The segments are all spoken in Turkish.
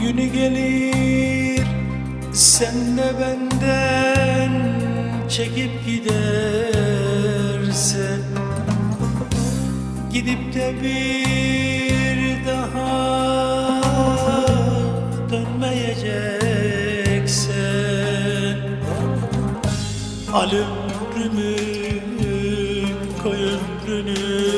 Günü gelir sen de benden çekip gidersen. Gidip de bir daha dönmeyeceksen. Al ömrümü koy ömrünün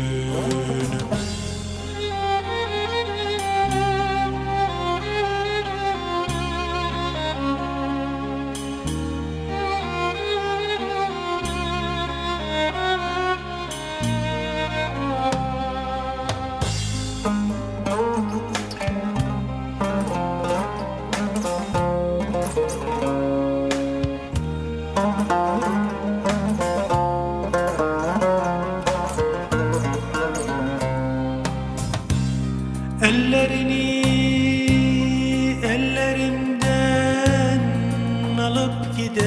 Ellerini ellerimden alıp gidersen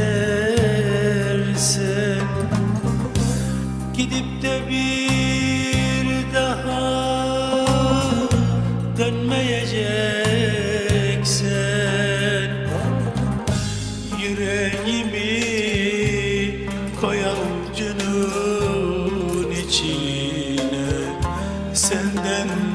Gidip de bir daha dönmeyeceksen Yüreğimi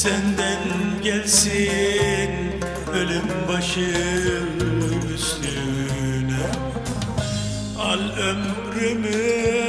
Senden gelsin ölüm başım üstüne. Al ömrümü